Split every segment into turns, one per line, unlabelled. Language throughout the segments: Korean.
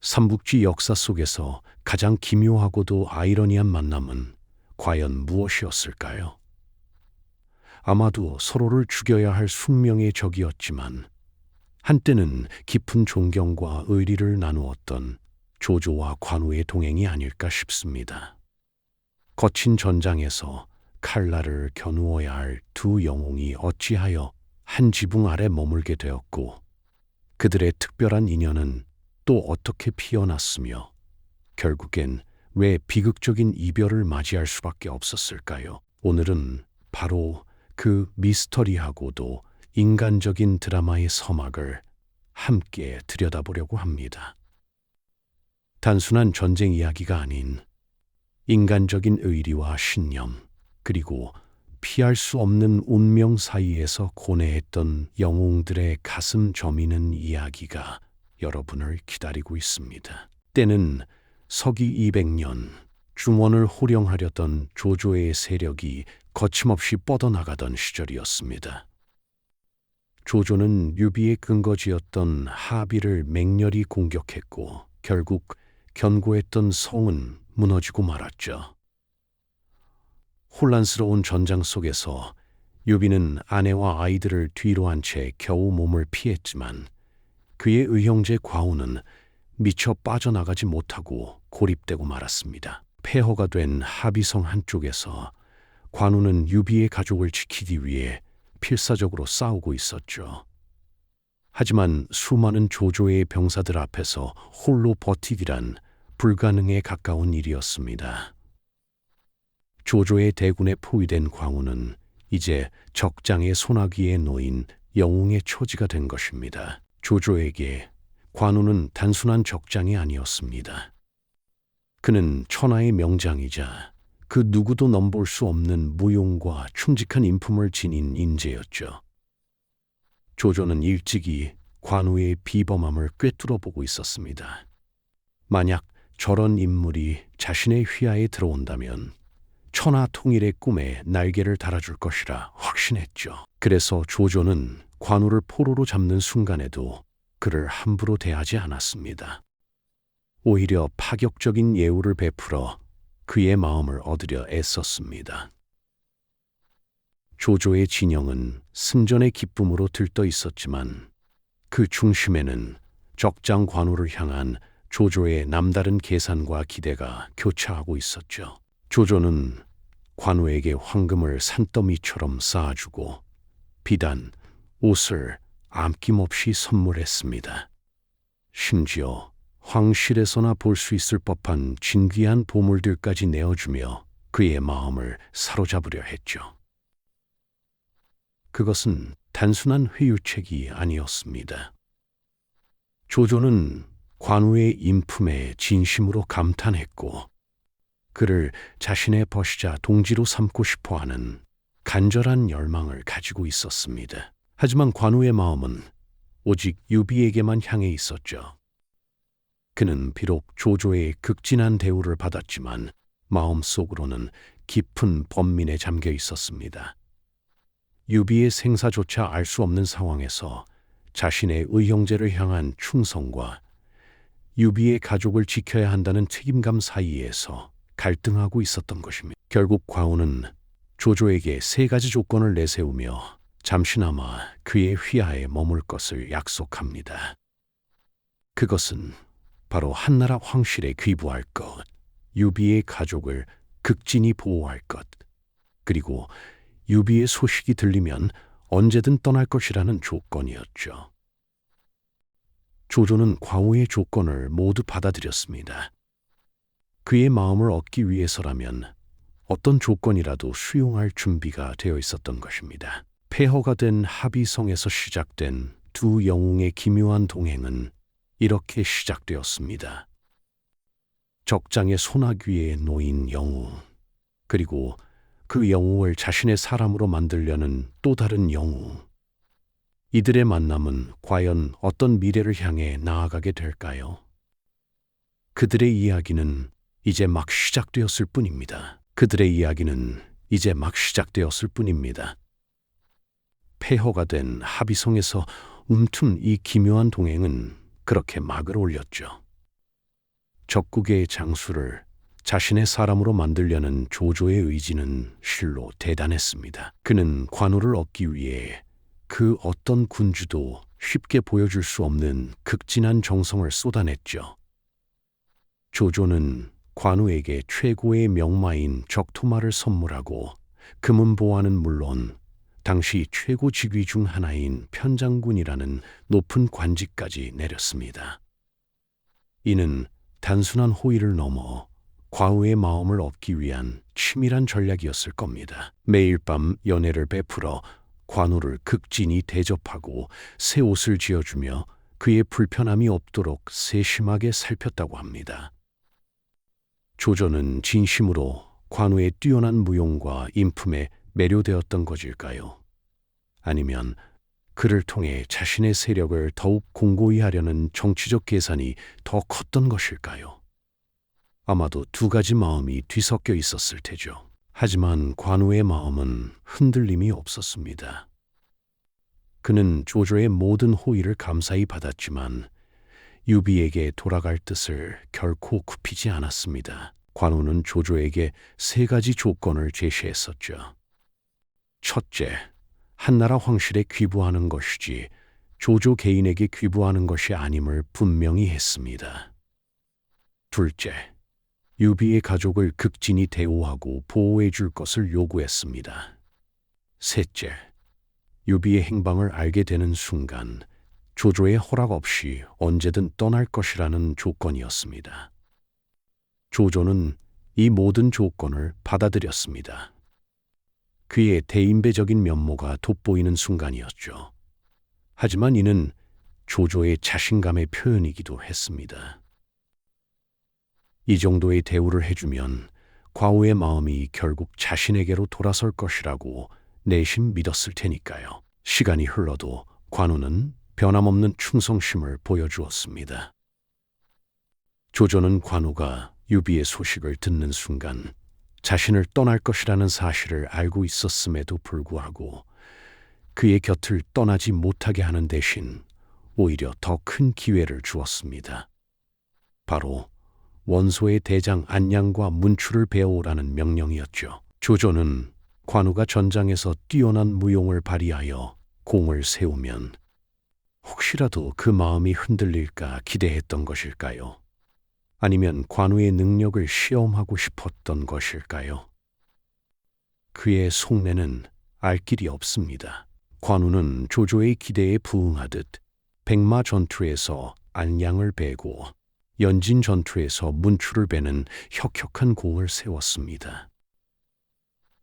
삼국지 역사 속에서 가장 기묘하고도 아이러니한 만남은 과연 무엇이었을까요? 아마도 서로를 죽여야 할 숙명의 적이었지만 한때는 깊은 존경과 의리를 나누었던 조조와 관우의 동행이 아닐까 싶습니다. 거친 전장에서 칼날을 겨누어야 할 두 영웅이 어찌하여 한 지붕 아래 머물게 되었고 그들의 특별한 인연은 또 어떻게 피어났으며 결국엔 왜 비극적인 이별을 맞이할 수밖에 없었을까요? 오늘은 바로 그 미스터리하고도 인간적인 드라마의 서막을 함께 들여다보려고 합니다. 단순한 전쟁 이야기가 아닌 인간적인 의리와 신념, 그리고 피할 수 없는 운명 사이에서 고뇌했던 영웅들의 가슴 저미는 이야기가 여러분을 기다리고 있습니다. 때는 서기 200년 중원을 호령하려던 조조의 세력이 거침없이 뻗어나가던 시절이었습니다. 조조는 유비의 근거지였던 하비를 맹렬히 공격했고 결국 견고했던 성은 무너지고 말았죠. 혼란스러운 전장 속에서 유비는 아내와 아이들을 뒤로 한 채 겨우 몸을 피했지만 그의 의형제 과우는 미처 빠져나가지 못하고 고립되고 말았습니다. 폐허가 된 하비성 한쪽에서 관우는 유비의 가족을 지키기 위해 필사적으로 싸우고 있었죠. 하지만 수많은 조조의 병사들 앞에서 홀로 버티기란 불가능에 가까운 일이었습니다. 조조의 대군에 포위된 광우는 이제 적장의 소나기에 놓인 영웅의 초지가 된 것입니다. 조조에게 관우는 단순한 적장이 아니었습니다. 그는 천하의 명장이자 그 누구도 넘볼 수 없는 무용과 충직한 인품을 지닌 인재였죠. 조조는 일찍이 관우의 비범함을 꿰뚫어 보고 있었습니다. 만약 저런 인물이 자신의 휘하에 들어온다면 천하 통일의 꿈에 날개를 달아줄 것이라 확신했죠. 그래서 조조는 관우를 포로로 잡는 순간에도 그를 함부로 대하지 않았습니다. 오히려 파격적인 예우를 베풀어 그의 마음을 얻으려 애썼습니다. 조조의 진영은 승전의 기쁨으로 들떠 있었지만 그 중심에는 적장 관우를 향한 조조의 남다른 계산과 기대가 교차하고 있었죠. 조조는 관우에게 황금을 산더미처럼 쌓아주고 비단, 옷을 암김없이 선물했습니다. 심지어 황실에서나 볼 수 있을 법한 진귀한 보물들까지 내어주며 그의 마음을 사로잡으려 했죠. 그것은 단순한 회유책이 아니었습니다. 조조는 관우의 인품에 진심으로 감탄했고 그를 자신의 벗이자 동지로 삼고 싶어 하는 간절한 열망을 가지고 있었습니다. 하지만 관우의 마음은 오직 유비에게만 향해 있었죠. 그는 비록 조조의 극진한 대우를 받았지만 마음속으로는 깊은 번민에 잠겨 있었습니다. 유비의 생사조차 알 수 없는 상황에서 자신의 의형제를 향한 충성과 유비의 가족을 지켜야 한다는 책임감 사이에서 갈등하고 있었던 것입니다. 결국 과우는 조조에게 세 가지 조건을 내세우며 잠시나마 그의 휘하에 머물 것을 약속합니다. 그것은 바로 한나라 황실에 귀부할 것, 유비의 가족을 극진히 보호할 것, 그리고 유비의 소식이 들리면 언제든 떠날 것이라는 조건이었죠. 조조는 과오의 조건을 모두 받아들였습니다. 그의 마음을 얻기 위해서라면 어떤 조건이라도 수용할 준비가 되어 있었던 것입니다. 폐허가 된 합의성에서 시작된 두 영웅의 기묘한 동행은 이렇게 시작되었습니다. 적장의 소나귀에 놓인 영웅, 그리고 그 영웅을 자신의 사람으로 만들려는 또 다른 영웅. 이들의 만남은 과연 어떤 미래를 향해 나아가게 될까요? 그들의 이야기는 이제 막 시작되었을 뿐입니다. 그들의 이야기는 이제 막 시작되었을 뿐입니다. 폐허가 된 합의성에서 움튼 이 기묘한 동행은 그렇게 막을 올렸죠. 적국의 장수를 자신의 사람으로 만들려는 조조의 의지는 실로 대단했습니다. 그는 관우를 얻기 위해 그 어떤 군주도 쉽게 보여줄 수 없는 극진한 정성을 쏟아냈죠. 조조는 관우에게 최고의 명마인 적토마를 선물하고 금은보화는 물론 당시 최고 직위 중 하나인 편장군이라는 높은 관직까지 내렸습니다. 이는 단순한 호의를 넘어 과우의 마음을 얻기 위한 치밀한 전략이었을 겁니다. 매일 밤 연애를 베풀어 관우를 극진히 대접하고 새 옷을 지어주며 그의 불편함이 없도록 세심하게 살폈다고 합니다. 조조는 진심으로 관우의 뛰어난 무용과 인품에 매료되었던 것일까요? 아니면 그를 통해 자신의 세력을 더욱 공고히 하려는 정치적 계산이 더 컸던 것일까요? 아마도 두 가지 마음이 뒤섞여 있었을 테죠. 하지만 관우의 마음은 흔들림이 없었습니다. 그는 조조의 모든 호의를 감사히 받았지만 유비에게 돌아갈 뜻을 결코 굽히지 않았습니다. 관우는 조조에게 세 가지 조건을 제시했었죠. 첫째, 한나라 황실에 귀부하는 것이지 조조 개인에게 귀부하는 것이 아님을 분명히 했습니다. 둘째, 유비의 가족을 극진히 대우하고 보호해 줄 것을 요구했습니다. 셋째, 유비의 행방을 알게 되는 순간 조조의 허락 없이 언제든 떠날 것이라는 조건이었습니다. 조조는 이 모든 조건을 받아들였습니다. 그의 대인배적인 면모가 돋보이는 순간이었죠. 하지만 이는 조조의 자신감의 표현이기도 했습니다. 이 정도의 대우를 해주면 과우의 마음이 결국 자신에게로 돌아설 것이라고 내심 믿었을 테니까요. 시간이 흘러도 관우는 변함없는 충성심을 보여주었습니다. 조조는 관우가 유비의 소식을 듣는 순간 자신을 떠날 것이라는 사실을 알고 있었음에도 불구하고 그의 곁을 떠나지 못하게 하는 대신 오히려 더 큰 기회를 주었습니다. 바로 원소의 대장 안양과 문추를 배워오라는 명령이었죠. 조조는 관우가 전장에서 뛰어난 무용을 발휘하여 공을 세우면 혹시라도 그 마음이 흔들릴까 기대했던 것일까요? 아니면 관우의 능력을 시험하고 싶었던 것일까요? 그의 속내는 알 길이 없습니다. 관우는 조조의 기대에 부응하듯 백마 전투에서 안양을 베고 연진 전투에서 문추를 베는 혁혁한 공을 세웠습니다.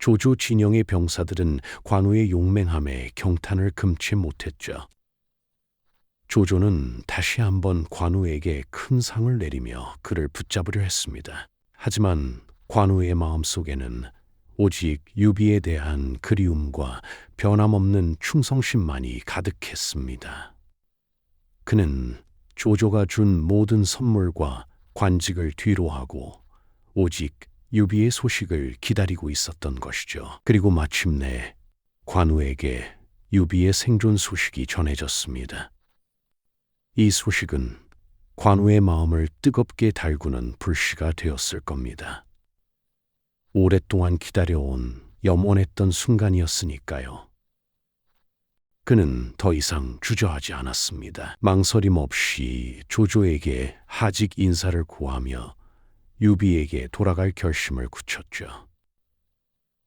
조조 진영의 병사들은 관우의 용맹함에 경탄을 금치 못했죠. 조조는 다시 한번 관우에게 큰 상을 내리며 그를 붙잡으려 했습니다. 하지만 관우의 마음 속에는 오직 유비에 대한 그리움과 변함없는 충성심만이 가득했습니다. 그는 조조가 준 모든 선물과 관직을 뒤로하고 오직 유비의 소식을 기다리고 있었던 것이죠. 그리고 마침내 관우에게 유비의 생존 소식이 전해졌습니다. 이 소식은 관우의 마음을 뜨겁게 달구는 불씨가 되었을 겁니다. 오랫동안 기다려온 염원했던 순간이었으니까요. 그는 더 이상 주저하지 않았습니다. 망설임 없이 조조에게 하직 인사를 구하며 유비에게 돌아갈 결심을 굳혔죠.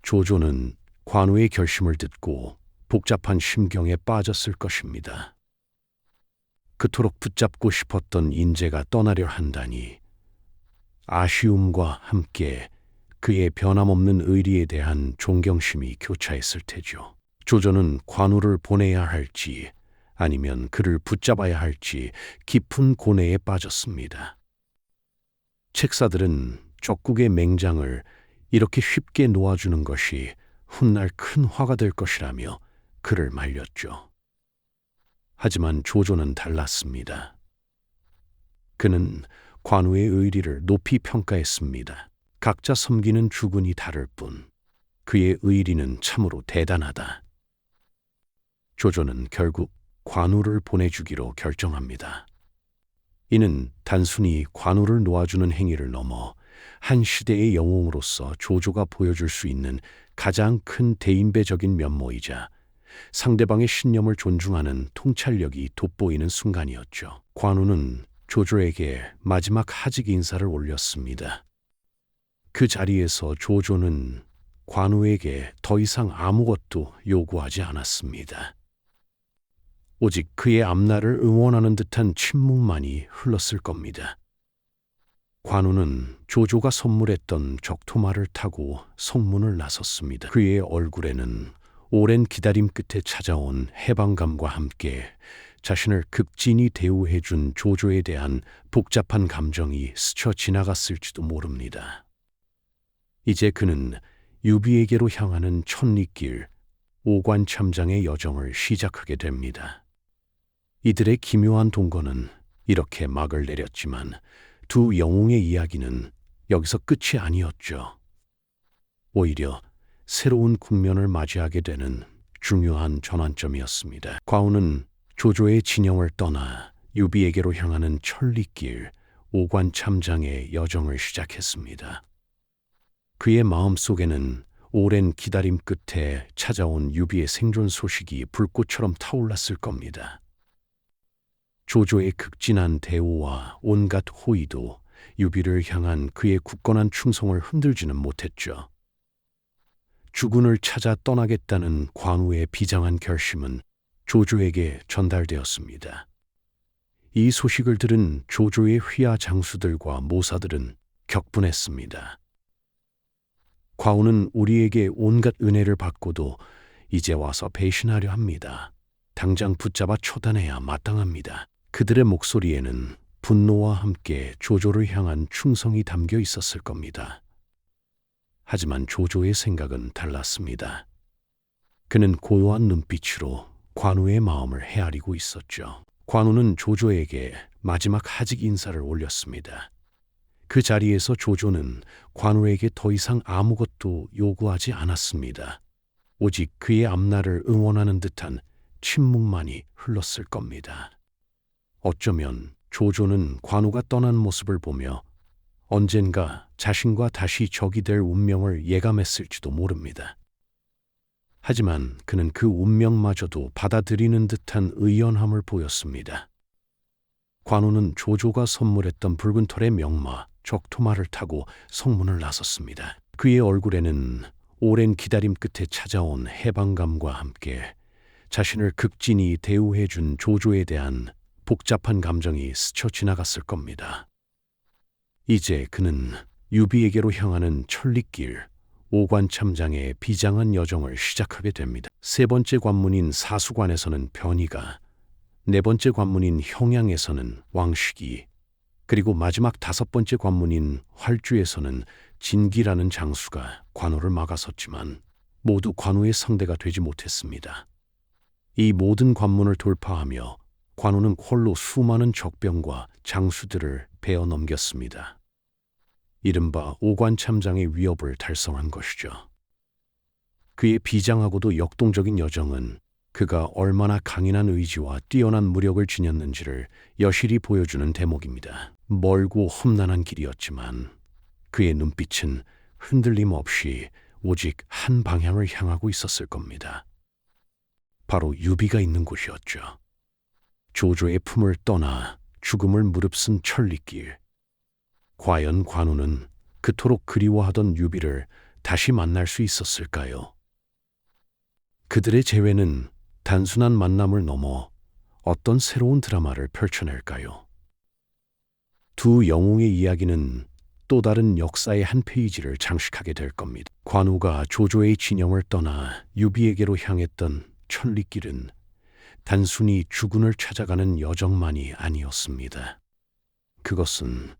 조조는 관우의 결심을 듣고 복잡한 심경에 빠졌을 것입니다. 그토록 붙잡고 싶었던 인재가 떠나려 한다니 아쉬움과 함께 그의 변함없는 의리에 대한 존경심이 교차했을 테죠. 조조는 관우를 보내야 할지 아니면 그를 붙잡아야 할지 깊은 고뇌에 빠졌습니다. 책사들은 적국의 맹장을 이렇게 쉽게 놓아주는 것이 훗날 큰 화가 될 것이라며 그를 말렸죠. 하지만 조조는 달랐습니다. 그는 관우의 의리를 높이 평가했습니다. 각자 섬기는 주군이 다를 뿐 그의 의리는 참으로 대단하다. 조조는 결국 관우를 보내주기로 결정합니다. 이는 단순히 관우를 놓아주는 행위를 넘어 한 시대의 영웅으로서 조조가 보여줄 수 있는 가장 큰 대인배적인 면모이자 상대방의 신념을 존중하는 통찰력이 돋보이는 순간이었죠. 관우는 조조에게 마지막 하직 인사를 올렸습니다. 그 자리에서 조조는 관우에게 더 이상 아무것도 요구하지 않았습니다. 오직 그의 앞날을 응원하는 듯한 침묵만이 흘렀을 겁니다. 관우는 조조가 선물했던 적토마를 타고 성문을 나섰습니다. 그의 얼굴에는 오랜 기다림 끝에 찾아온 해방감과 함께 자신을 극진히 대우해 준 조조에 대한 복잡한 감정이 스쳐 지나갔을지도 모릅니다. 이제 그는 유비에게로 향하는 천리길 오관 참장의 여정을 시작하게 됩니다. 이들의 기묘한 동거는 이렇게 막을 내렸지만 두 영웅의 이야기는 여기서 끝이 아니었죠. 오히려 새로운 국면을 맞이하게 되는 중요한 전환점이었습니다. 과우는 조조의 진영을 떠나 유비에게로 향하는 천리길 오관 참장의 여정을 시작했습니다. 그의 마음 속에는 오랜 기다림 끝에 찾아온 유비의 생존 소식이 불꽃처럼 타올랐을 겁니다. 조조의 극진한 대우와 온갖 호의도 유비를 향한 그의 굳건한 충성을 흔들지는 못했죠. 주군을 찾아 떠나겠다는 관우의 비장한 결심은 조조에게 전달되었습니다. 이 소식을 들은 조조의 휘하 장수들과 모사들은 격분했습니다. 과우는 우리에게 온갖 은혜를 받고도 이제 와서 배신하려 합니다. 당장 붙잡아 처단해야 마땅합니다. 그들의 목소리에는 분노와 함께 조조를 향한 충성이 담겨 있었을 겁니다. 하지만 조조의 생각은 달랐습니다. 그는 고요한 눈빛으로 관우의 마음을 헤아리고 있었죠. 관우는 조조에게 마지막 하직 인사를 올렸습니다. 그 자리에서 조조는 관우에게 더 이상 아무것도 요구하지 않았습니다. 오직 그의 앞날을 응원하는 듯한 침묵만이 흘렀을 겁니다. 어쩌면 조조는 관우가 떠난 모습을 보며 언젠가 자신과 다시 적이 될 운명을 예감했을지도 모릅니다. 하지만 그는 그 운명마저도 받아들이는 듯한 의연함을 보였습니다. 관우는 조조가 선물했던 붉은 털의 명마, 적토마를 타고 성문을 나섰습니다. 그의 얼굴에는 오랜 기다림 끝에 찾아온 해방감과 함께 자신을 극진히 대우해준 조조에 대한 복잡한 감정이 스쳐 지나갔을 겁니다. 이제 그는 유비에게로 향하는 천리길 오관 참장의 비장한 여정을 시작하게 됩니다. 세 번째 관문인 사수관에서는 변희가, 네 번째 관문인 형양에서는 왕식이, 그리고 마지막 다섯 번째 관문인 활주에서는 진기라는 장수가 관우를 막아섰지만 모두 관우의 상대가 되지 못했습니다. 이 모든 관문을 돌파하며 관우는 홀로 수많은 적병과 장수들을 베어 넘겼습니다. 이른바 오관참장의 위협을 달성한 것이죠. 그의 비장하고도 역동적인 여정은 그가 얼마나 강인한 의지와 뛰어난 무력을 지녔는지를 여실히 보여주는 대목입니다. 멀고 험난한 길이었지만 그의 눈빛은 흔들림 없이 오직 한 방향을 향하고 있었을 겁니다. 바로 유비가 있는 곳이었죠. 조조의 품을 떠나 죽음을 무릅쓴 천리길. 과연 관우는 그토록 그리워하던 유비를 다시 만날 수 있었을까요? 그들의 재회는 단순한 만남을 넘어 어떤 새로운 드라마를 펼쳐낼까요? 두 영웅의 이야기는 또 다른 역사의 한 페이지를 장식하게 될 겁니다. 관우가 조조의 진영을 떠나 유비에게로 향했던 천리길은 단순히 주군을 찾아가는 여정만이 아니었습니다. 그것은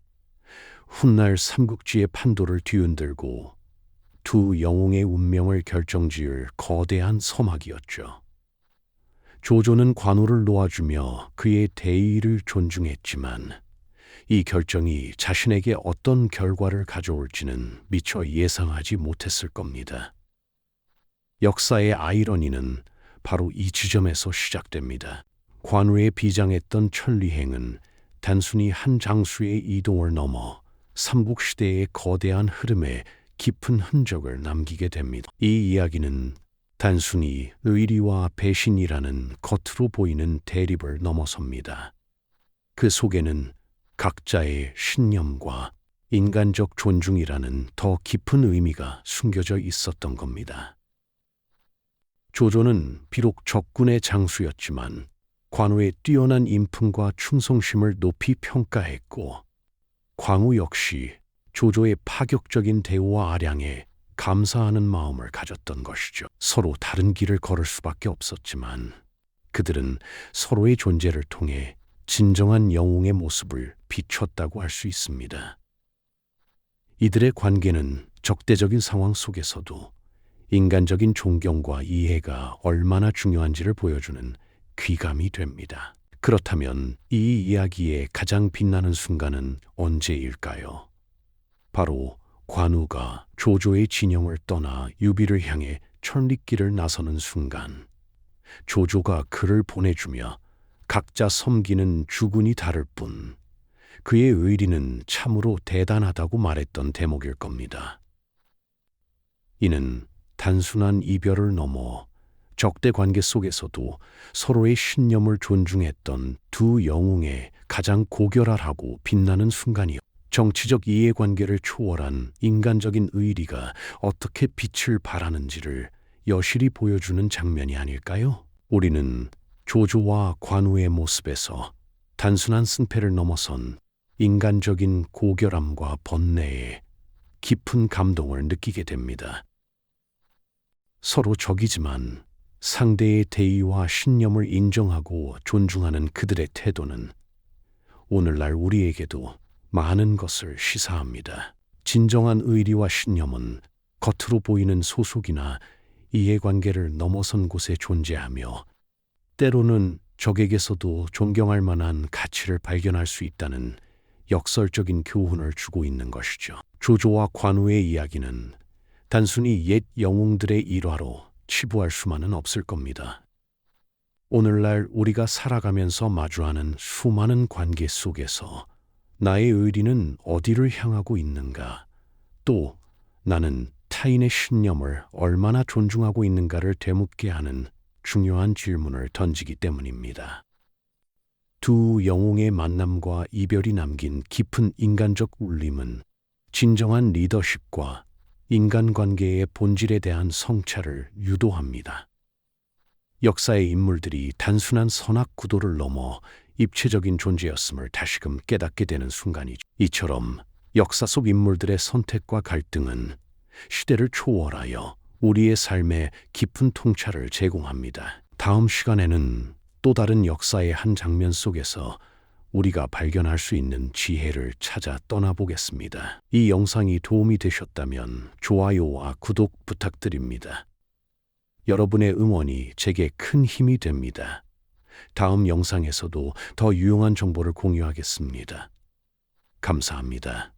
훗날 삼국지의 판도를 뒤흔들고 두 영웅의 운명을 결정지을 거대한 서막이었죠. 조조는 관우를 놓아주며 그의 대의를 존중했지만 이 결정이 자신에게 어떤 결과를 가져올지는 미처 예상하지 못했을 겁니다. 역사의 아이러니는 바로 이 지점에서 시작됩니다. 관우에 비장했던 천리행은 단순히 한 장수의 이동을 넘어 삼국시대의 거대한 흐름에 깊은 흔적을 남기게 됩니다. 이 이야기는 단순히 의리와 배신이라는 겉으로 보이는 대립을 넘어섭니다. 그 속에는 각자의 신념과 인간적 존중이라는 더 깊은 의미가 숨겨져 있었던 겁니다. 조조는 비록 적군의 장수였지만 관우의 뛰어난 인품과 충성심을 높이 평가했고 광우 역시 조조의 파격적인 대우와 아량에 감사하는 마음을 가졌던 것이죠. 서로 다른 길을 걸을 수밖에 없었지만 그들은 서로의 존재를 통해 진정한 영웅의 모습을 비췄다고 할 수 있습니다. 이들의 관계는 적대적인 상황 속에서도 인간적인 존경과 이해가 얼마나 중요한지를 보여주는 귀감이 됩니다. 그렇다면 이 이야기의 가장 빛나는 순간은 언제일까요? 바로 관우가 조조의 진영을 떠나 유비를 향해 천리길을 나서는 순간, 조조가 그를 보내주며 각자 섬기는 주군이 다를 뿐, 그의 의리는 참으로 대단하다고 말했던 대목일 겁니다. 이는 단순한 이별을 넘어 적대 관계 속에서도 서로의 신념을 존중했던 두 영웅의 가장 고결하고 빛나는 순간이요. 정치적 이해관계를 초월한 인간적인 의리가 어떻게 빛을 발하는지를 여실히 보여주는 장면이 아닐까요? 우리는 조조와 관우의 모습에서 단순한 승패를 넘어선 인간적인 고결함과 번뇌에 깊은 감동을 느끼게 됩니다. 서로 적이지만 상대의 대의와 신념을 인정하고 존중하는 그들의 태도는 오늘날 우리에게도 많은 것을 시사합니다. 진정한 의리와 신념은 겉으로 보이는 소속이나 이해관계를 넘어선 곳에 존재하며 때로는 적에게서도 존경할 만한 가치를 발견할 수 있다는 역설적인 교훈을 주고 있는 것이죠. 조조와 관우의 이야기는 단순히 옛 영웅들의 일화로 치부할 수만은 없을 겁니다. 오늘날 우리가 살아가면서 마주하는 수많은 관계 속에서 나의 의리는 어디를 향하고 있는가, 또 나는 타인의 신념을 얼마나 존중하고 있는가를 되묻게 하는 중요한 질문을 던지기 때문입니다. 두 영웅의 만남과 이별이 남긴 깊은 인간적 울림은 진정한 리더십과 인간관계의 본질에 대한 성찰을 유도합니다. 역사의 인물들이 단순한 선악 구도를 넘어 입체적인 존재였음을 다시금 깨닫게 되는 순간이죠. 이처럼 역사 속 인물들의 선택과 갈등은 시대를 초월하여 우리의 삶에 깊은 통찰을 제공합니다. 다음 시간에는 또 다른 역사의 한 장면 속에서 우리가 발견할 수 있는 지혜를 찾아 떠나보겠습니다. 이 영상이 도움이 되셨다면 좋아요와 구독 부탁드립니다. 여러분의 응원이 제게 큰 힘이 됩니다. 다음 영상에서도 더 유용한 정보를 공유하겠습니다. 감사합니다.